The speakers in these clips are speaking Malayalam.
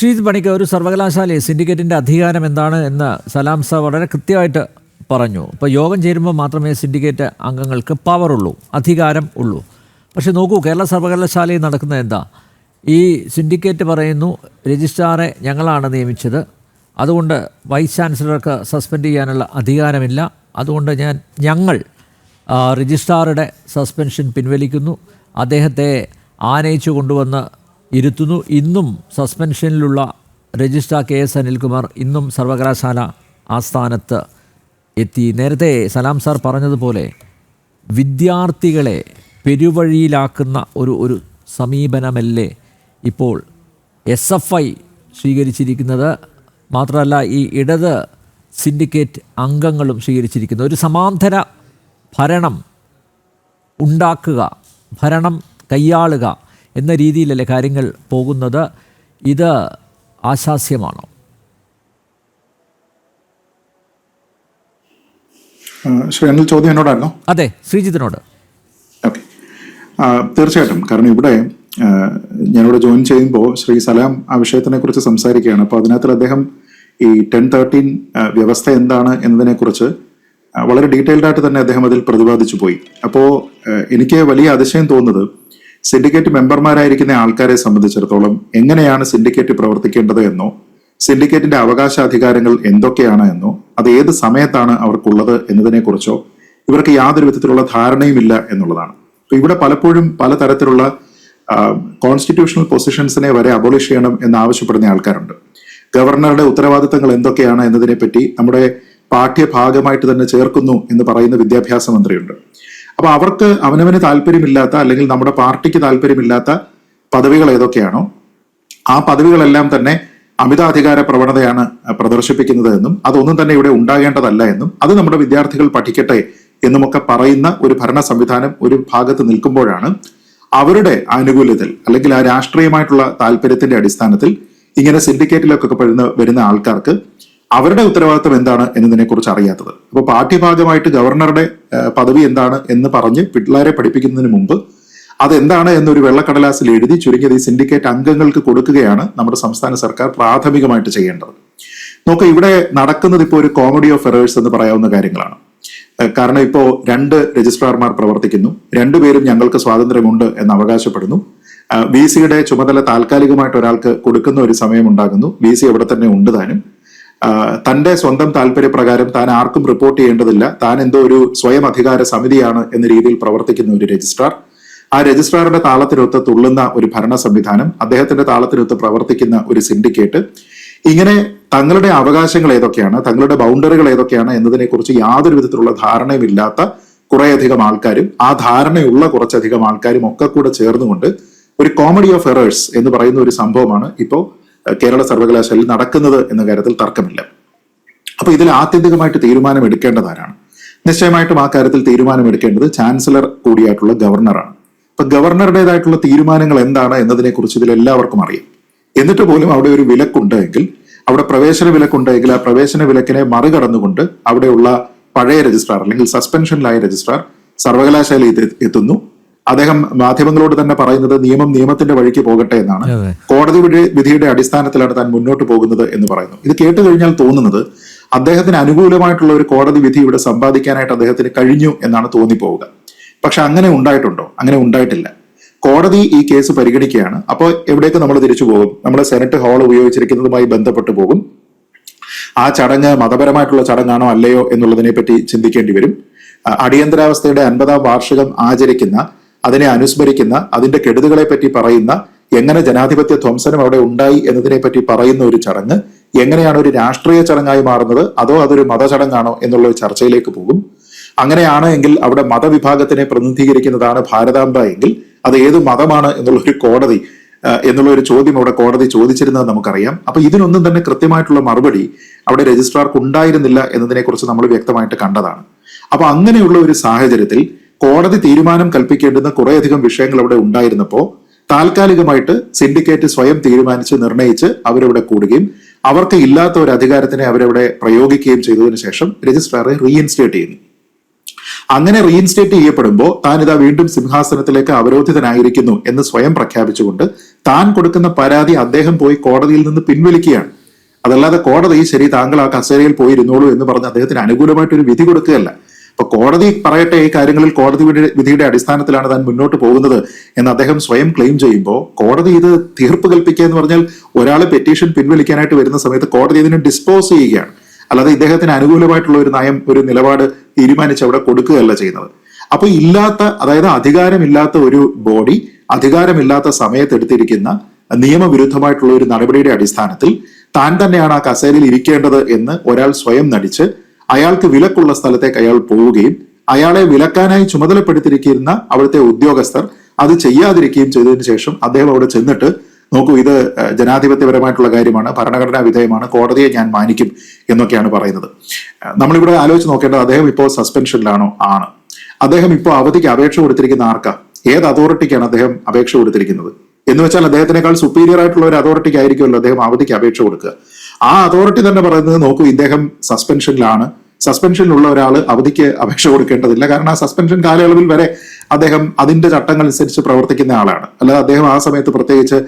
ശ്രീജിത് പണിക്ക് ഒരു സർവകലാശാലയെ സിൻഡിക്കേറ്റിന്റെ അധികാരം എന്താണ് എന്ന് സലാം സാർ വളരെ കൃത്യമായിട്ട് പറഞ്ഞു. ഇപ്പോൾ യോഗം ചേരുമ്പോൾ മാത്രമേ സിൻഡിക്കേറ്റ് അംഗങ്ങൾക്ക് പവർ ഉള്ളൂ അധികാരം ഉള്ളൂ. പക്ഷേ നോക്കൂ കേരള സർവകലാശാലയിൽ നടക്കുന്നത് എന്താ? ഈ സിൻഡിക്കേറ്റ് പറയുന്നു രജിസ്ട്രാറെ ഞങ്ങളാണ് നിയമിച്ചത്. അതുകൊണ്ട് വൈസ് ചാൻസലർക്ക് സസ്പെൻഡ് ചെയ്യാനുള്ള അധികാരമില്ല. അതുകൊണ്ട് ഞാൻ ഞങ്ങൾ രജിസ്ട്രാറുടെ സസ്പെൻഷൻ പിൻവലിക്കുന്നു. അദ്ദേഹത്തെ ആനയിച്ചു കൊണ്ടുവന്ന് ഇരുത്തുന്നു. ഇന്നും സസ്പെൻഷനിലുള്ള രജിസ്ട്രാർ കെ എസ് അനിൽകുമാർ ഇന്നും സർവകലാശാല ആസ്ഥാനത്ത് എത്തി. നേരത്തെ സലാം സാർ പറഞ്ഞതുപോലെ വിദ്യാർത്ഥികളെ പെരുവഴിയിലാക്കുന്ന ഒരു ഒരു സമീപനമല്ലേ ഇപ്പോൾ എസ് എഫ് ഐ സ്വീകരിച്ചിരിക്കുന്നത്. മാത്രമല്ല ഈ ഇടത് സിൻഡിക്കേറ്റ് അംഗങ്ങളും സ്വീകരിച്ചിരിക്കുന്നത് ഒരു സമാന്തര ഭരണം ഉണ്ടാക്കുക ഭരണം കൈയാളുക എന്ന രീതിയിലല്ലേ കാര്യങ്ങൾ പോകുന്നത്. ഇത് ആശാസ്യമാണോ? ശ്രീ ചോദ്യം എന്നോടായിരുന്നു? അതെ ശ്രീജിത്തിനോട്. ഓക്കെ. തീർച്ചയായിട്ടും. കാരണം ഇവിടെ ഞാനിവിടെ ജോയിൻ ചെയ്യുമ്പോൾ ശ്രീ സലാം ആ വിഷയത്തിനെ കുറിച്ച് സംസാരിക്കുകയാണ്. അപ്പോൾ അതിനകത്ത് അദ്ദേഹം ഈ ടെൻ തേർട്ടീൻ വ്യവസ്ഥ എന്താണ് എന്നതിനെ കുറിച്ച് വളരെ ഡീറ്റെയിൽഡ് ആയിട്ട് തന്നെ അദ്ദേഹം അതിൽ പ്രതിപാദിച്ചു പോയി. അപ്പോൾ എനിക്ക് വലിയ അതിശയം തോന്നുന്നത് സിൻഡിക്കേറ്റ് മെമ്പർമാരായിരിക്കുന്ന ആൾക്കാരെ സംബന്ധിച്ചിടത്തോളം എങ്ങനെയാണ് സിൻഡിക്കേറ്റ് പ്രവർത്തിക്കേണ്ടത് എന്നോ സിൻഡിക്കേറ്റിന്റെ അവകാശാധികാരങ്ങൾ എന്തൊക്കെയാണ് എന്നോ അത് ഏത് സമയത്താണ് അവർക്കുള്ളത് എന്നതിനെക്കുറിച്ചോ ഇവർക്ക് യാതൊരു വിധത്തിലുള്ള ധാരണയുമില്ല എന്നുള്ളതാണ്. അപ്പൊ ഇവിടെ പലപ്പോഴും പലതരത്തിലുള്ള കോൺസ്റ്റിറ്റ്യൂഷണൽ പൊസിഷൻസിനെ വരെ അബോളിഷ് ചെയ്യണം എന്ന് ആവശ്യപ്പെടുന്ന ആൾക്കാരുണ്ട്. ഗവർണറുടെ ഉത്തരവാദിത്തങ്ങൾ എന്തൊക്കെയാണ് എന്നതിനെപ്പറ്റി നമ്മുടെ പാഠ്യഭാഗമായിട്ട് തന്നെ ചേർക്കുന്നു എന്ന് പറയുന്ന വിദ്യാഭ്യാസ മന്ത്രിയുണ്ട്. അപ്പൊ അവർക്ക് അവനവന് താല്പര്യമില്ലാത്ത അല്ലെങ്കിൽ നമ്മുടെ പാർട്ടിക്ക് താല്പര്യമില്ലാത്ത പദവികൾ ഏതൊക്കെയാണോ ആ പദവികളെല്ലാം തന്നെ അമിതാധികാര പ്രവണതയാണ് പ്രദർശിപ്പിക്കുന്നത് എന്നും അതൊന്നും തന്നെ ഇവിടെ ഉണ്ടാകേണ്ടതല്ല എന്നും അത് നമ്മുടെ വിദ്യാർത്ഥികൾ പഠിക്കട്ടെ എന്നുമൊക്കെ പറയുന്ന ഒരു ഭരണ സംവിധാനം ഒരു ഭാഗത്ത് നിൽക്കുമ്പോഴാണ് അവരുടെ ആനുകൂല്യത്തിൽ അല്ലെങ്കിൽ ആ രാഷ്ട്രീയമായിട്ടുള്ള താല്പര്യത്തിന്റെ അടിസ്ഥാനത്തിൽ ഇങ്ങനെ സിൻഡിക്കേറ്റിലൊക്കെ വരുന്ന ആൾക്കാർക്ക് അവരുടെ ഉത്തരവാദിത്തം എന്താണ് എന്നതിനെ കുറിച്ച് അറിയാത്തത്. അപ്പോൾ പാഠ്യഭാഗമായിട്ട് ഗവർണറുടെ പദവി എന്താണ് എന്ന് പറഞ്ഞ് പിള്ളേരെ പഠിപ്പിക്കുന്നതിന് മുമ്പ് അതെന്താണ് എന്നൊരു വെള്ളക്കടലാസിൽ എഴുതി ചുരുങ്ങിയത് ഈ സിൻഡിക്കേറ്റ് അംഗങ്ങൾക്ക് കൊടുക്കുകയാണ് നമ്മുടെ സംസ്ഥാന സർക്കാർ പ്രാഥമികമായിട്ട് ചെയ്യേണ്ടത്. നോക്കുക ഇവിടെ നടക്കുന്നത് ഇപ്പോൾ ഒരു കോമഡി ഓഫ് എറേഴ്സ് എന്ന് പറയാവുന്ന കാര്യങ്ങളാണ്. കാരണം ഇപ്പോൾ രണ്ട് രജിസ്ട്രാർമാർ പ്രവർത്തിക്കുന്നു. രണ്ടുപേരും ഞങ്ങൾക്ക് സ്വാതന്ത്ര്യമുണ്ട് എന്ന് അവകാശപ്പെടുന്നു. വി സിയുടെ ചുമതല താൽക്കാലികമായിട്ട് ഒരാൾക്ക് കൊടുക്കുന്ന ഒരു സമയം ഉണ്ടാകുന്നു. വി സി അവിടെ തന്നെ ഉണ്ട് താനും. തന്റെ സ്വന്തം താല്പര്യപ്രകാരം താൻ ആർക്കും റിപ്പോർട്ട് ചെയ്യേണ്ടതില്ല. താൻ എന്തോ ഒരു സ്വയം അധികാര സമിതിയാണ് എന്ന രീതിയിൽ പ്രവർത്തിക്കുന്ന ഒരു രജിസ്ട്രാർ. ആ രജിസ്ട്രാറുടെ താളത്തിനൊത്ത് തുള്ളുന്ന ഒരു ഭരണ സംവിധാനം അദ്ദേഹത്തിന്റെ താളത്തിനൊത്ത് പ്രവർത്തിക്കുന്ന ഒരു സിൻഡിക്കേറ്റ് ഇങ്ങനെ തങ്ങളുടെ അവകാശങ്ങൾ ഏതൊക്കെയാണ് തങ്ങളുടെ ബൗണ്ടറികൾ ഏതൊക്കെയാണ് എന്നതിനെ കുറിച്ച് യാതൊരു വിധത്തിലുള്ള ധാരണയുമില്ലാത്ത കുറേയധികം ആൾക്കാരും ആ ധാരണയുള്ള കുറച്ചധികം ആൾക്കാരും ഒക്കെ കൂടെ ചേർന്നുകൊണ്ട് ഒരു കോമഡി ഓഫ് എറേഴ്സ് എന്ന് പറയുന്ന ഒരു സംഭവമാണ് ഇപ്പോൾ കേരള സർവകലാശാലയിൽ നടക്കുന്നത് എന്ന കാര്യത്തിൽ തർക്കമില്ല. അപ്പൊ ഇതിൽ ആത്യന്തികമായിട്ട് തീരുമാനം എടുക്കേണ്ടത് ആരാണ്? നിശ്ചയമായിട്ടും ആ കാര്യത്തിൽ തീരുമാനം എടുക്കേണ്ടത് ചാൻസലർ കൂടിയായിട്ടുള്ള ഗവർണറാണ്. അപ്പൊ ഗവർണറുടേതായിട്ടുള്ള തീരുമാനങ്ങൾ എന്താണ് എന്നതിനെ കുറിച്ച് ഇതിൽ എല്ലാവർക്കും അറിയാം. എന്നിട്ട് പോലും അവിടെ ഒരു വിലക്കുണ്ട് എങ്കിൽ അവിടെ പ്രവേശന വിലക്കുണ്ടെങ്കിൽ ആ പ്രവേശന വിലക്കിനെ മറികടന്നുകൊണ്ട് അവിടെയുള്ള പഴയ രജിസ്ട്രാർ അല്ലെങ്കിൽ സസ്പെൻഷനിലായ രജിസ്ട്രാർ സർവകലാശാലയിൽ എത്തുന്നു. അദ്ദേഹം മാധ്യമങ്ങളോട് തന്നെ പറയുന്നത് നിയമം നിയമത്തിന്റെ വഴിക്ക് പോകട്ടെ എന്നാണ്. കോടതി വിധി- വിധിയുടെ അടിസ്ഥാനത്തിലാണ് താൻ മുന്നോട്ട് പോകുന്നത് എന്ന് പറയുന്നു. ഇത് കേട്ട് കഴിഞ്ഞാൽ തോന്നുന്നത് അദ്ദേഹത്തിന് അനുകൂലമായിട്ടുള്ള ഒരു കോടതി വിധി ഇവിടെ സമ്പാദിക്കാനായിട്ട് അദ്ദേഹത്തിന് കഴിഞ്ഞു എന്നാണ് തോന്നിപ്പോവുക. പക്ഷെ അങ്ങനെ ഉണ്ടായിട്ടുണ്ടോ? അങ്ങനെ ഉണ്ടായിട്ടില്ല. കോടതി ഈ കേസ് പരിഗണിക്കുകയാണ്. അപ്പോൾ എവിടേക്ക് നമ്മൾ തിരിച്ചു പോകും? നമ്മുടെ സെനറ്റ് ഹാൾ ഉപയോഗിച്ചിരിക്കുന്നതുമായി ബന്ധപ്പെട്ട് പോകും. ആ ചടങ്ങ് മതപരമായിട്ടുള്ള ചടങ്ങാണോ അല്ലയോ എന്നുള്ളതിനെ പറ്റി ചിന്തിക്കേണ്ടി വരും. അടിയന്തരാവസ്ഥയുടെ അൻപതാം വാർഷികം ആചരിക്കുന്ന അതിനെ അനുസ്മരിക്കുന്ന അതിന്റെ കെടുതികളെ പറ്റി പറയുന്ന എങ്ങനെ ജനാധിപത്യ ധ്വംസനം അവിടെ ഉണ്ടായി എന്നതിനെ പറ്റി പറയുന്ന ഒരു ചടങ്ങ് എങ്ങനെയാണ് ഒരു രാഷ്ട്രീയ ചടങ്ങായി മാറുന്നത് അതോ അതൊരു മതചടങ്ങാണോ എന്നുള്ള ഒരു ചർച്ചയിലേക്ക് പോകും. അങ്ങനെയാണ് എങ്കിൽ അവിടെ മതവിഭാഗത്തിനെ പ്രതിനിധീകരിക്കുന്നതാണ് ഭാരതാംബ എങ്കിൽ അത് ഏത് മതമാണ് എന്നുള്ള ഒരു കോടതി എന്നുള്ള ഒരു ചോദ്യം അവിടെ കോടതി ചോദിച്ചിരുന്നത് നമുക്കറിയാം. അപ്പൊ ഇതിനൊന്നും തന്നെ കൃത്യമായിട്ടുള്ള മറുപടി അവിടെ രജിസ്ട്രാർക്ക് ഉണ്ടായിരുന്നില്ല എന്നതിനെ കുറിച്ച് നമ്മൾ വ്യക്തമായിട്ട് കണ്ടതാണ്. അപ്പൊ അങ്ങനെയുള്ള ഒരു സാഹചര്യത്തിൽ കോടതി തീരുമാനം കൽപ്പിക്കേണ്ടുന്ന കുറേയധികം വിഷയങ്ങൾ അവിടെ ഉണ്ടായിരുന്നപ്പോൾ താൽക്കാലികമായിട്ട് സിൻഡിക്കേറ്റ് സ്വയം തീരുമാനിച്ച് നിർണയിച്ച് അവരവിടെ കൂടുകയും അവർക്ക് ഇല്ലാത്ത ഒരു അധികാരത്തിനെ അവരവിടെ പ്രയോഗിക്കുകയും ചെയ്തതിനു ശേഷം രജിസ്ട്രാറെ റീഇൻസ്റ്റേറ്റ് ചെയ്യുന്നു. അങ്ങനെ റീഇൻസ്റ്റേറ്റ് ചെയ്യപ്പെടുമ്പോൾ താൻ ഇതാ വീണ്ടും സിംഹാസനത്തിലേക്ക് അവരോധിതനായിരിക്കുന്നു എന്ന് സ്വയം പ്രഖ്യാപിച്ചുകൊണ്ട് താൻ കൊടുക്കുന്ന പരാതി അദ്ദേഹം പോയി കോടതിയിൽ നിന്ന് പിൻവലിക്കുകയാണ്. അതല്ലാതെ കോടതി ശരി താങ്കൾ ആ കസേരയിൽ പോയിരുന്നോളൂ എന്ന് പറഞ്ഞ് അദ്ദേഹത്തിന് അനുകൂലമായിട്ട് ഒരു വിധി കൊടുക്കുകയല്ല. അപ്പൊ കോടതി പറയട്ടെ ഈ കാര്യങ്ങളിൽ കോടതി വിധി- വിധിയുടെ അടിസ്ഥാനത്തിലാണ് താൻ മുന്നോട്ട് പോകുന്നത് എന്ന് അദ്ദേഹം സ്വയം ക്ലെയിം ചെയ്യുമ്പോൾ കോടതി ഇത് തീർപ്പ് കൽപ്പിക്കുക എന്ന് പറഞ്ഞാൽ ഒരാൾ പെറ്റീഷൻ പിൻവലിക്കാനായിട്ട് വരുന്ന സമയത്ത് കോടതി ഇതിനെ ഡിസ്പോസ് ചെയ്യുകയാണ്. അല്ലാതെ ഇദ്ദേഹത്തിന് അനുകൂലമായിട്ടുള്ള ഒരു നയം ഒരു നിലപാട് തീരുമാനിച്ച് അവിടെ കൊടുക്കുകയല്ല ചെയ്യുന്നത്. അപ്പൊ ഇല്ലാത്ത അതായത് അധികാരമില്ലാത്ത ഒരു ബോഡി അധികാരമില്ലാത്ത സമയത്ത് എടുത്തിരിക്കുന്ന നിയമവിരുദ്ധമായിട്ടുള്ള ഒരു നടപടിയുടെ അടിസ്ഥാനത്തിൽ താൻ തന്നെയാണ് ആ കസേരയിൽ ഇരിക്കേണ്ടത് എന്ന് ഒരാൾ സ്വയം നടിച്ച് അയാൾക്ക് വിലക്കുള്ള സ്ഥലത്തേക്ക് അയാൾ പോവുകയും അയാളെ വിലക്കാനായി ചുമതലപ്പെടുത്തിയിരിക്കുന്ന അവിടുത്തെ ഉദ്യോഗസ്ഥർ അത് ചെയ്യാതിരിക്കുകയും ചെയ്തതിനു ശേഷം അദ്ദേഹം അവിടെ ചെന്നിട്ട് നോക്കൂ ഇത് ജനാധിപത്യപരമായിട്ടുള്ള കാര്യമാണ് ഭരണഘടനാ വിധേയമാണ് കോടതിയെ ഞാൻ മാനിക്കും എന്നൊക്കെയാണ് പറയുന്നത്. നമ്മളിവിടെ ആലോചിച്ച് നോക്കേണ്ടത് അദ്ദേഹം ഇപ്പോൾ സസ്പെൻഷനിലാണോ? ആണ്. അദ്ദേഹം ഇപ്പോൾ അവധിക്ക് അപേക്ഷ കൊടുത്തിരിക്കുന്ന ആർക്കാ? ഏത് അതോറിറ്റിക്കാണ് അദ്ദേഹം അപേക്ഷ കൊടുത്തിരിക്കുന്നത്? എന്ന് വെച്ചാൽ അദ്ദേഹത്തിനേക്കാൾ സുപ്പീരിയർ ആയിട്ടുള്ള ഒരു അതോറിറ്റിക്ക് ആയിരിക്കുമല്ലോ അദ്ദേഹം അവധിക്ക് അപേക്ഷ കൊടുക്കുക. ആ അതോറിറ്റി തന്നെ പറയുന്നത് നോക്കൂ ഇദ്ദേഹം സസ്പെൻഷനിലാണ് സസ്പെൻഷനിലുള്ള ഒരാൾ അവധിക്ക് അപേക്ഷ കൊടുക്കേണ്ടതില്ല. കാരണം ആ സസ്പെൻഷൻ കാലയളവിൽ വരെ അദ്ദേഹം അതിന്റെ ചട്ടങ്ങൾ അനുസരിച്ച് പ്രവർത്തിക്കുന്ന ആളാണ്. അല്ലാതെ അദ്ദേഹം ആ സമയത്ത് പ്രത്യേകിച്ച്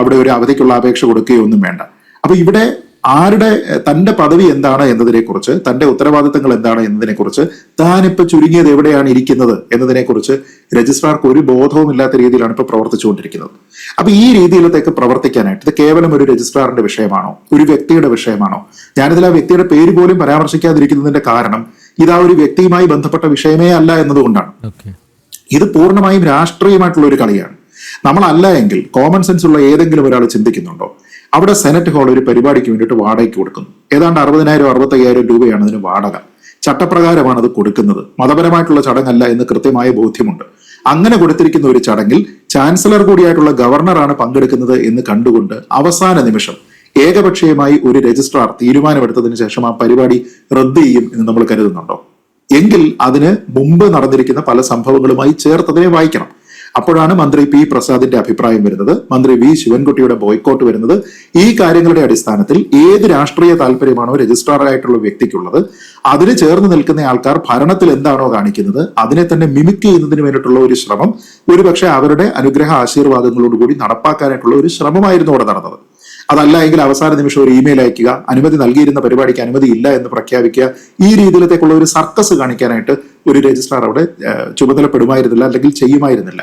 അവിടെ ഒരു അവധിക്കുള്ള അപേക്ഷ കൊടുക്കുകയോ ഒന്നും വേണ്ട. അപ്പൊ ഇവിടെ ആരുടെ തന്റെ പദവി എന്താണ് എന്നതിനെ കുറിച്ച് തന്റെ ഉത്തരവാദിത്തങ്ങൾ എന്താണ് എന്നതിനെ കുറിച്ച് താനിപ്പോ ചുരുങ്ങിയത് എവിടെയാണ് ഇരിക്കുന്നത് എന്നതിനെ കുറിച്ച് രജിസ്ട്രാർക്ക് ഒരു ബോധവും ഇല്ലാത്ത രീതിയിലാണ് ഇപ്പൊ പ്രവർത്തിച്ചുകൊണ്ടിരിക്കുന്നത്. അപ്പൊ ഈ രീതിയിലത്തേക്ക് പ്രവർത്തിക്കാനായിട്ട് ഇത് കേവലം ഒരു രജിസ്ട്രാറിന്റെ വിഷയമാണോ? ഒരു വ്യക്തിയുടെ വിഷയമാണോ? ഞാനിതിൽ ആ വ്യക്തിയുടെ പേര് പോലും പരാമർശിക്കാതിരിക്കുന്നതിന്റെ കാരണം ഇത് ആ ഒരു വ്യക്തിയുമായി ബന്ധപ്പെട്ട വിഷയമേ അല്ല എന്നതുകൊണ്ടാണ്. ഇത് പൂർണമായും രാഷ്ട്രീയമായിട്ടുള്ള ഒരു കളിയാണ്. നമ്മളല്ല എങ്കിൽ കോമൺ സെൻസ് ഉള്ള ഏതെങ്കിലും ഒരാൾ ചിന്തിക്കുന്നുണ്ടോ? അവിടെ സെനറ്റ് ഹാൾ ഒരു പരിപാടിക്ക് വേണ്ടിയിട്ട് വാടകയ്ക്ക് കൊടുക്കുന്നു. ഏതാണ്ട് അറുപതിനായിരം അറുപത്തയ്യായിരം രൂപയാണ് അതിന് വാടക. ചട്ടപ്രകാരമാണ് അത് കൊടുക്കുന്നത്. മതപരമായിട്ടുള്ള ചടങ്ങല്ല എന്ന് കൃത്യമായ ബോധ്യമുണ്ട്. അങ്ങനെ കൊടുത്തിരിക്കുന്ന ഒരു ചടങ്ങിൽ ചാൻസലർ കൂടിയായിട്ടുള്ള ഗവർണറാണ് പങ്കെടുക്കുന്നത് എന്ന് കണ്ടുകൊണ്ട് അവസാന നിമിഷം ഏകപക്ഷീയമായി ഒരു രജിസ്ട്രാർ തീരുമാനമെടുത്തതിന് ശേഷം ആ പരിപാടി റദ്ദ് ചെയ്യും എന്ന് നമ്മൾ കരുതുന്നുണ്ടോ? എങ്കിൽ അതിന് മുമ്പ് നടന്നിരിക്കുന്ന പല സംഭവങ്ങളുമായി ചേർത്തതിനെ വായിക്കണം. അപ്പോഴാണ് മന്ത്രി പി പ്രസാദിന്റെ അഭിപ്രായം വരുന്നത്. മന്ത്രി വി ശിവൻകുട്ടിയുടെ ബോയ്ക്കോട്ട് വരുന്നത്. ഈ കാര്യങ്ങളുടെ അടിസ്ഥാനത്തിൽ ഏത് രാഷ്ട്രീയ താല്പര്യമാണോ രജിസ്ട്രാറായിട്ടുള്ള വ്യക്തിക്കുള്ളത് അതിന് ചേർന്ന് നിൽക്കുന്ന ആൾക്കാർ ഭരണത്തിൽ എന്താണോ കാണിക്കുന്നത് അതിനെ തന്നെ മിമിക് ചെയ്യുന്നതിന് വേണ്ടിയിട്ടുള്ള ഒരു ശ്രമം ഒരുപക്ഷെ അവരുടെ അനുഗ്രഹ ആശീർവാദങ്ങളോടുകൂടി നടപ്പാക്കാനായിട്ടുള്ള ഒരു ശ്രമമായിരുന്നു അവിടെ നടന്നത്. അതല്ല എങ്കിൽ അവസാന നിമിഷം ഒരു ഇമെയിൽ അയക്കുക അനുമതി നൽകിയിരുന്ന പരിപാടിക്ക് അനുമതി ഇല്ല എന്ന് പ്രഖ്യാപിക്കുക ഈ രീതിയിലത്തേക്കുള്ള ഒരു സർക്കസ് കാണിക്കാനായിട്ട് ഒരു രജിസ്ട്രാർ അവിടെ ചുമതലപ്പെടുമായിരുന്നില്ല അല്ലെങ്കിൽ ചെയ്യുമായിരുന്നില്ല.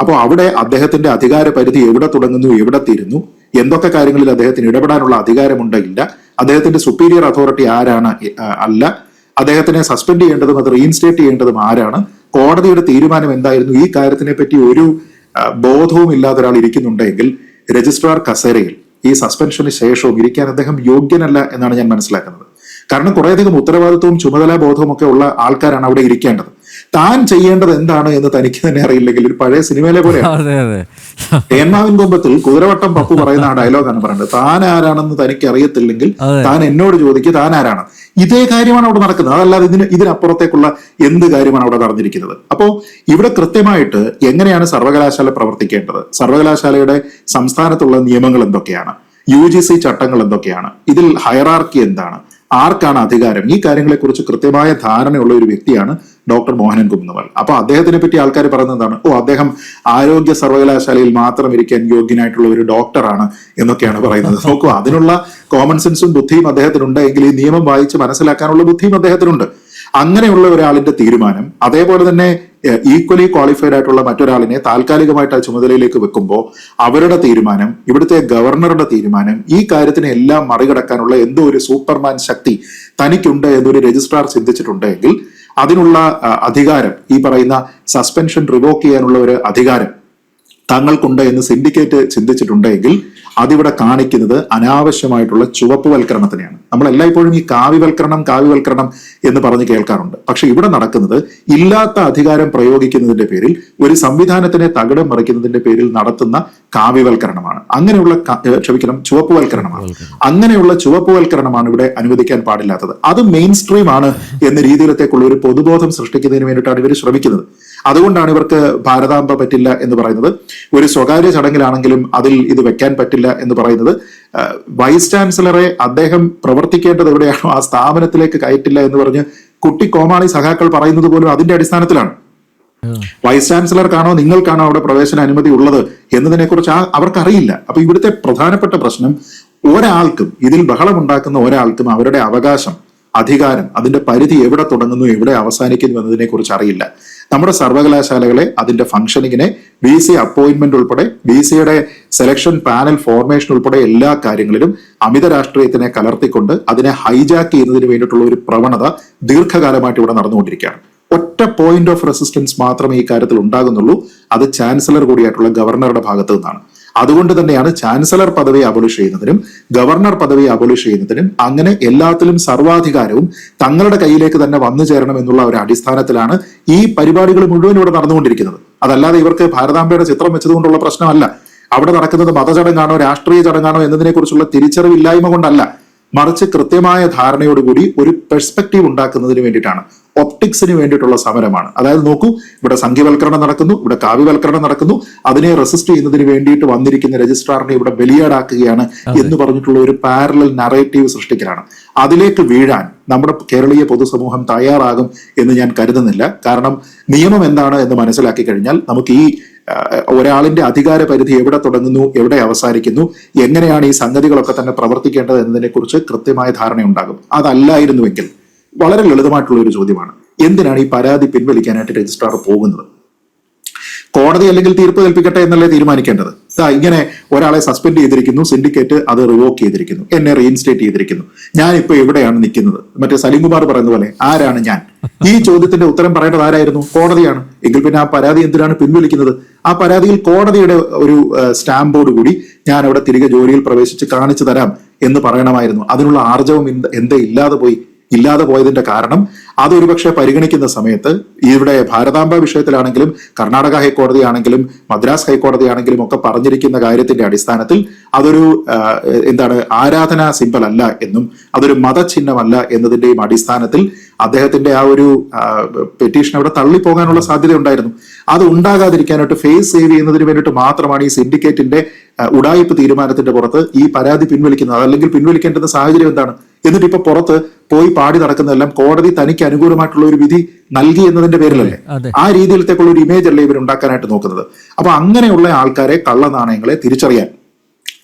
അപ്പോൾ അവിടെ അദ്ദേഹത്തിന്റെ അധികാര പരിധി എവിടെ തുടങ്ങുന്നു എവിടെ തീരുന്നു എന്തൊക്കെ കാര്യങ്ങളിൽ അദ്ദേഹത്തിന് ഇടപെടാനുള്ള അധികാരമുണ്ട് ഇല്ല. അദ്ദേഹത്തിന്റെ സുപ്പീരിയർ അതോറിറ്റി ആരാണ് അല്ല. അദ്ദേഹത്തിനെ സസ്പെൻഡ് ചെയ്യേണ്ടതും അത് റീഇൻസ്റ്റേറ്റ് ചെയ്യേണ്ടതും ആരാണ്? കോടതിയുടെ തീരുമാനം എന്തായിരുന്നു? ഈ കാര്യത്തിനെ പറ്റി ഒരു ബോധവും ഇല്ലാത്ത ഒരാൾ ഇരിക്കുന്നുണ്ടെങ്കിൽ രജിസ്ട്രാർ കസേരയിൽ ഈ സസ്പെൻഷന് ശേഷവും ഇരിക്കാൻ അദ്ദേഹം യോഗ്യനല്ല എന്നാണ് ഞാൻ മനസ്സിലാക്കുന്നത്. കാരണം കുറേയധികം ഉത്തരവാദിത്വവും ചുമതലാ ബോധവും ഒക്കെ ഉള്ള ആൾക്കാരാണ് അവിടെ ഇരിക്കേണ്ടത്. താൻ ചെയ്യേണ്ടത് എന്താണ് എന്ന് തനിക്ക് തന്നെ അറിയില്ലെങ്കിൽ ഒരു പഴയ സിനിമയിലെ അതെ തേന്മാവിൻ കൊമ്പത്തിൽ കുതിരവട്ടം പപ്പു പറയുന്ന ആ ഡയലോഗാണ് പറയുന്നത്. താൻ ആരാണെന്ന് തനിക്ക് അറിയത്തില്ലെങ്കിൽ താൻ എന്നോട് ചോദിക്കുക താൻ ആരാണ്. ഇതേ കാര്യമാണ് അവിടെ നടക്കുന്നത്. അതല്ലാതെ ഇതിന് ഇതിനപ്പുറത്തേക്കുള്ള എന്ത് കാര്യമാണ് അവിടെ നടന്നിരിക്കുന്നത്? അപ്പോൾ ഇവിടെ കൃത്യമായിട്ട് എങ്ങനെയാണ് സർവകലാശാല പ്രവർത്തിക്കേണ്ടത്? സർവകലാശാലയുടെ സംസ്ഥാനത്തുള്ള നിയമങ്ങൾ എന്തൊക്കെയാണ്? യു ജി സി ചട്ടങ്ങൾ എന്തൊക്കെയാണ്? ഇതിൽ ഹയറാർക്കി എന്താണ്? ആർക്കാണ് അധികാരം? ഈ കാര്യങ്ങളെക്കുറിച്ച് കൃത്യമായ ധാരണയുള്ള ഒരു വ്യക്തിയാണ് ഡോക്ടർ മോഹനൻ കുന്നവൽ അപ്പൊ അദ്ദേഹത്തിനെ പറ്റി ആൾക്കാർ പറയുന്നത് എന്താണ്? ഓ അദ്ദേഹം ആരോഗ്യ സർവകലാശാലയിൽ മാത്രം ഇരിക്കാൻ യോഗ്യനായിട്ടുള്ള ഒരു ഡോക്ടറാണ് എന്നൊക്കെയാണ് പറയുന്നത്. നോക്കൂ അതിനുള്ള കോമൺ സെൻസും ബുദ്ധിയും അദ്ദേഹത്തിനുണ്ട്. എങ്കിൽ ഈ നിയമം വായിച്ച് മനസ്സിലാക്കാനുള്ള ബുദ്ധിയും അദ്ദേഹത്തിനുണ്ട്. അങ്ങനെയുള്ള ഒരാളിന്റെ തീരുമാനം അതേപോലെ തന്നെ ഈക്വലി ക്വാളിഫൈഡ് ആയിട്ടുള്ള മറ്റൊരാളിനെ താൽക്കാലികമായിട്ട് ആ ചുമതലയിലേക്ക് വെക്കുമ്പോൾ അവരുടെ തീരുമാനം ഇവിടുത്തെ ഗവർണറുടെ തീരുമാനം ഈ കാര്യത്തിനെ എല്ലാം മറികടക്കാനുള്ള എന്തോ ഒരു സൂപ്പർമാൻ ശക്തി തനിക്കുണ്ട് എന്നൊരു രജിസ്ട്രാർ ചിന്തിച്ചിട്ടുണ്ടെങ്കിൽ അതിനുള്ള അധികാരം ഈ പറയുന്ന സസ്പെൻഷൻ റിവോക്ക് ചെയ്യാനുള്ള ഒരു അധികാരം തങ്ങൾക്കുണ്ട് എന്ന് സിൻഡിക്കേറ്റ് ചിന്തിച്ചിട്ടുണ്ടെങ്കിൽ അതിവിടെ കാണിക്കുന്നത് അനാവശ്യമായിട്ടുള്ള ചുവപ്പ് ചുവപ്പുവൽക്കരണത്തിനെയാണ്. നമ്മൾ എല്ലായ്പ്പോഴും ഈ കാവ്യവൽക്കരണം കാവ്യവൽക്കരണം എന്ന് പറഞ്ഞ് കേൾക്കാറുണ്ട്. പക്ഷെ ഇവിടെ നടക്കുന്നത് ഇല്ലാത്ത അധികാരം പ്രയോഗിക്കുന്നതിന്റെ പേരിൽ ഒരു സംവിധാനത്തിനെ തകിടം മറിക്കുന്നതിന്റെ പേരിൽ നടത്തുന്ന കാവ്യവൽക്കരണമാണ്. അങ്ങനെയുള്ള ക്ഷമിക്കണം ചുവപ്പുവൽക്കരണമാണ്. അങ്ങനെയുള്ള ചുവപ്പുവൽക്കരണമാണ് ഇവിടെ അനുവദിക്കാൻ പാടില്ലാത്തത്. അത് മെയിൻ സ്ട്രീം ആണ് എന്ന രീതിയിലത്തേക്കുള്ള ഒരു പൊതുബോധം സൃഷ്ടിക്കുന്നതിന് വേണ്ടിയിട്ടാണ് ഇവർ ശ്രമിക്കുന്നത്. അതുകൊണ്ടാണ് ഇവർക്ക് ഭാരതാംബ പറ്റില്ല എന്ന് പറയുന്നത്. ഒരു സ്വകാര്യ ചടങ്ങിലാണെങ്കിലും അതിൽ ഇത് വെക്കാൻ പറ്റില്ല എന്ന് പറയുന്നത്. വൈസ് ചാൻസലറെ അദ്ദേഹം പ്രവർത്തിക്കേണ്ടത് എവിടെയാണോ ആ സ്ഥാപനത്തിലേക്ക് കയറ്റില്ല എന്ന് പറഞ്ഞ് കുട്ടി കോമാളി സഖാക്കൾ പറയുന്നത് പോലും അതിന്റെ അടിസ്ഥാനത്തിലാണ്. വൈസ് ചാൻസലർക്കാണോ നിങ്ങൾക്കാണോ അവിടെ പ്രവേശന അനുമതി ഉള്ളത് എന്നതിനെ കുറിച്ച് ആ അവർക്കറിയില്ല. അപ്പൊ ഇവിടുത്തെ പ്രധാനപ്പെട്ട പ്രശ്നം ഒരാൾക്കും ഇതിൽ ബഹളമുണ്ടാക്കുന്ന ഒരാൾക്കും അവരുടെ അവകാശം അധികാരം അതിന്റെ പരിധി എവിടെ തുടങ്ങുന്നു എവിടെ അവസാനിക്കുന്നു എന്നതിനെ കുറിച്ച് അറിയില്ല. നമ്മുടെ സർവകലാശാലകളെ അതിന്റെ ഫംഗ്ഷനിങ്ങിനെ വി സി അപ്പോയിന്റ്മെന്റ് ഉൾപ്പെടെ വി സിയുടെ സെലക്ഷൻ പാനൽ ഫോർമേഷൻ ഉൾപ്പെടെ എല്ലാ കാര്യങ്ങളിലും അമിത രാഷ്ട്രീയത്തിനെ കലർത്തിക്കൊണ്ട് അതിനെ ഹൈജാക്ക് ചെയ്യുന്നതിന് വേണ്ടിയിട്ടുള്ള ഒരു പ്രവണത ദീർഘകാലമായിട്ട് ഇവിടെ നടന്നുകൊണ്ടിരിക്കുകയാണ്. ഒറ്റ പോയിന്റ് ഓഫ് റെസിസ്റ്റൻസ് മാത്രമേ ഈ കാര്യത്തിൽ ഉണ്ടാകുന്നുള്ളൂ. അത് ചാൻസലർ കൂടിയായിട്ടുള്ള ഗവർണറുടെ ഭാഗത്തു നിന്നാണ്. അതുകൊണ്ട് തന്നെയാണ് ചാൻസലർ പദവി അബോളിഷ് ചെയ്യുന്നതിനും ഗവർണർ പദവി അബോളിഷ് ചെയ്യുന്നതിനും അങ്ങനെ എല്ലാത്തിലും സർവാധികാരവും തങ്ങളുടെ കയ്യിലേക്ക് തന്നെ വന്നു ചേരണം എന്നുള്ള ഒരു അടിസ്ഥാനത്തിലാണ് ഈ പരിപാടികൾ മുഴുവൻ ഇവിടെ നടന്നുകൊണ്ടിരിക്കുന്നത്. അതല്ലാതെ ഇവർക്ക് ഭാരതാംബയുടെ ചിത്രം വെച്ചതുകൊണ്ടുള്ള പ്രശ്നമല്ല. അവിടെ നടക്കുന്നത് മതചടങ്ങാണോ രാഷ്ട്രീയ ചടങ്ങാണോ എന്നതിനെക്കുറിച്ചുള്ള തിരിച്ചറിവില്ലായ്മ കൊണ്ടല്ല. മറിച്ച് കൃത്യമായ ധാരണയോടുകൂടി ഒരു പെർസ്പെക്റ്റീവ് ഉണ്ടാക്കുന്നതിന് വേണ്ടിയിട്ടാണ്. ഒപ്റ്റിക്സിന് വേണ്ടിയിട്ടുള്ള സമരമാണ്. അതായത് നോക്കൂ ഇവിടെ സംഖ്യവൽക്കരണം നടക്കുന്നു ഇവിടെ കാവ്യവൽക്കരണം നടക്കുന്നു. അതിനെ റെസിസ്റ്റ് ചെയ്യുന്നതിന് വേണ്ടിയിട്ട് വന്നിരിക്കുന്ന രജിസ്ട്രാറിനെ ഇവിടെ ബലിയാടാക്കുകയാണ് എന്ന് പറഞ്ഞിട്ടുള്ള ഒരു പാരലൽ നറേറ്റീവ് സൃഷ്ടിക്കലാണ്. അതിലേക്ക് വീഴാൻ നമ്മുടെ കേരളീയ പൊതുസമൂഹം തയ്യാറാകും എന്ന് ഞാൻ കരുതുന്നില്ല. കാരണം നിയമം എന്താണ് എന്ന് മനസ്സിലാക്കി കഴിഞ്ഞാൽ നമുക്ക് ഈ ഒരാളിന്റെ അധികാര പരിധി എവിടെ തുടങ്ങുന്നു എവിടെ അവസാനിക്കുന്നു എങ്ങനെയാണ് ഈ സംഗതികളൊക്കെ തന്നെ പ്രവർത്തിക്കേണ്ടത് എന്നതിനെ കുറിച്ച് കൃത്യമായ ധാരണയുണ്ടാകും. അതല്ലായിരുന്നുവെങ്കിൽ വളരെ ലളിതമായിട്ടുള്ള ഒരു ചോദ്യമാണ് എന്തിനാണ് ഈ പരാതി പിൻവലിക്കാനായിട്ട് രജിസ്ട്രാർ പോകുന്നത്? കോടതി അല്ലെങ്കിൽ തീർപ്പ് കൽപ്പിക്കട്ടെ എന്നല്ലേ തീരുമാനിക്കേണ്ടത്? ഇതാ ഇങ്ങനെ ഒരാളെ സസ്പെൻഡ് ചെയ്തിരിക്കുന്നു സിൻഡിക്കേറ്റ് അത് റിവോക്ക് ചെയ്തിരിക്കുന്നു എന്നെ റീഇൻസ്റ്റേറ്റ് ചെയ്തിരിക്കുന്നു. ഞാൻ ഇപ്പൊ എവിടെയാണ് നിൽക്കുന്നത്? മറ്റേ സലീംകുമാർ പറയുന്ന പോലെ ആരാണ് ഞാൻ? ഈ ചോദ്യത്തിന്റെ ഉത്തരം പറയേണ്ടത് ആരായിരുന്നു? കോടതിയാണ്. എങ്കിൽ പിന്നെ ആ പരാതി എന്തിനാണ് പിൻവലിക്കുന്നത്? ആ പരാതിയിൽ കോടതിയുടെ ഒരു സ്റ്റാമ്പോട് കൂടി ഞാൻ അവിടെ തിരികെ ജോലിയിൽ പ്രവേശിച്ച് കാണിച്ചു തരാം എന്ന് പറയണമായിരുന്നു. അതിനുള്ള ആർജവം എന്ത് എന്തേ ഇല്ലാതെ പോയി ഇല്ലാതെ പോയതിന്റെ കാരണം അതൊരു പക്ഷേ പരിഗണിക്കുന്ന സമയത്ത് ഇവിടെ ഭാരതാംബ വിഷയത്തിലാണെങ്കിലും കർണാടക ഹൈക്കോടതിയാണെങ്കിലും മദ്രാസ് ഹൈക്കോടതിയാണെങ്കിലും ഒക്കെ പറഞ്ഞിരിക്കുന്ന കാര്യത്തിന്റെ അടിസ്ഥാനത്തിൽ അതൊരു എന്താണ് ആരാധനാ സിമ്പൽ അല്ല എന്നും അതൊരു മതചിഹ്നമല്ല എന്നതിന്റെയും അടിസ്ഥാനത്തിൽ അദ്ദേഹത്തിന്റെ ആ ഒരു പെറ്റീഷൻ അവിടെ തള്ളിപ്പോകാനുള്ള സാധ്യത ഉണ്ടായിരുന്നു അത് ഉണ്ടാകാതിരിക്കാനായിട്ട് ഫേസ് സേവ് ചെയ്യുന്നതിന് വേണ്ടിയിട്ട് മാത്രമാണ് ഈ സിൻഡിക്കേറ്റിന്റെ ഉടായ്പ തീരുമാനത്തിന്റെ പുറത്ത് ഈ പരാതി പിൻവലിക്കുന്നത്. അതല്ലെങ്കിൽ പിൻവലിക്കേണ്ടുന്ന സാഹചര്യം എന്താണ്? എന്നിട്ട് ഇപ്പൊ പുറത്ത് പോയി പാടി നടക്കുന്നതെല്ലാം കോടതി തനിക്ക് അനുകൂലമായിട്ടുള്ള ഒരു വിധി നൽകി എന്നതിന്റെ പേരിലല്ലേ? ആ രീതിയിലത്തേക്കുള്ള ഒരു ഇമേജ് അല്ലേ ഇവർ ഉണ്ടാക്കാനായിട്ട് നോക്കുന്നത്? അപ്പൊ അങ്ങനെയുള്ള ആൾക്കാരെ കള്ളനാണയങ്ങളെ തിരിച്ചറിയാൻ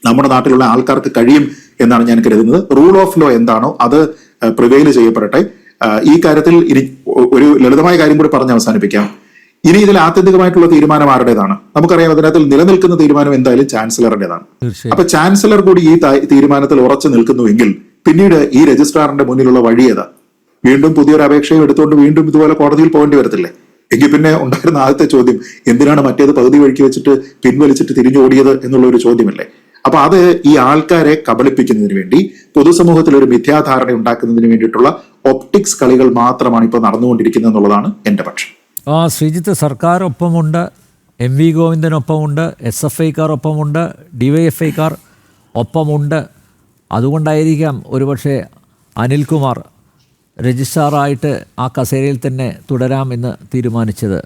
നമ്മുടെ നാട്ടിലുള്ള ആൾക്കാർക്ക് കഴിയും എന്നാണ് ഞാൻ കരുതുന്നത്. റൂൾ ഓഫ് ലോ എന്താണോ അത് പ്രിവെയിൽ ചെയ്യപ്പെടട്ടെ. ഈ കാര്യത്തിൽ ഇനി ഒരു ലളിതമായ കാര്യം കൂടി പറഞ്ഞ് അവസാനിപ്പിക്കാം. ഇനി ഇതിൽ ആത്യന്തികമായിട്ടുള്ള തീരുമാനം ആരുടേതാണ്? നമുക്കറിയാം അതിനകത്ത് നിലനിൽക്കുന്ന തീരുമാനം എന്തായാലും ചാൻസലറുടേതാണ് അപ്പൊ ചാൻസലർ കൂടി ഈ തീരുമാനത്തിൽ ഉറച്ചു നിൽക്കുന്നുവെങ്കിൽ പിന്നീട് ഈ രജിസ്ട്രാറിന്റെ മുന്നിലുള്ള വഴി ഏതാ? വീണ്ടും പുതിയൊരു അപേക്ഷയും എടുത്തുകൊണ്ട് വീണ്ടും ഇതുപോലെ കോടതിയിൽ പോകേണ്ടി വരത്തില്ലേ? എങ്കിൽ പിന്നെ ഉണ്ടായിരുന്ന ആദ്യത്തെ ചോദ്യം എന്തിനാണ് മറ്റേത് പകുതി വഴിക്ക് വെച്ചിട്ട് പിൻവലിച്ചിട്ട് തിരിഞ്ഞോടിയത് എന്നുള്ള ഒരു ചോദ്യമല്ലേ? അപ്പൊ അത് ഈ ആൾക്കാരെ കബളിപ്പിക്കുന്നതിന് വേണ്ടി പൊതുസമൂഹത്തിൽ ഒരു മിഥ്യാധാരണ ഉണ്ടാക്കുന്നതിന് വേണ്ടിയിട്ടുള്ള ഒപ്റ്റിക്സ് കളികൾ മാത്രമാണ് ഇപ്പോൾ നടന്നുകൊണ്ടിരിക്കുന്നത് എന്നുള്ളതാണ് എന്റെ പക്ഷം. ആ ശ്രീജിത്ത് സർക്കാർ ഒപ്പമുണ്ട് എം വി ഗോവിന്ദനൊപ്പമുണ്ട് എസ് എഫ് ഐക്കാർ ഒപ്പമുണ്ട് ഡി വൈ എഫ് ഐക്കാർ ഒപ്പമുണ്ട്. അതുകൊണ്ടായിരിക്കാം ഒരുപക്ഷെ അനിൽകുമാർ രജിസ്ട്രാറായിട്ട് ആ കസേരയിൽ തന്നെ തുടരാമെന്ന് തീരുമാനിച്ചത്.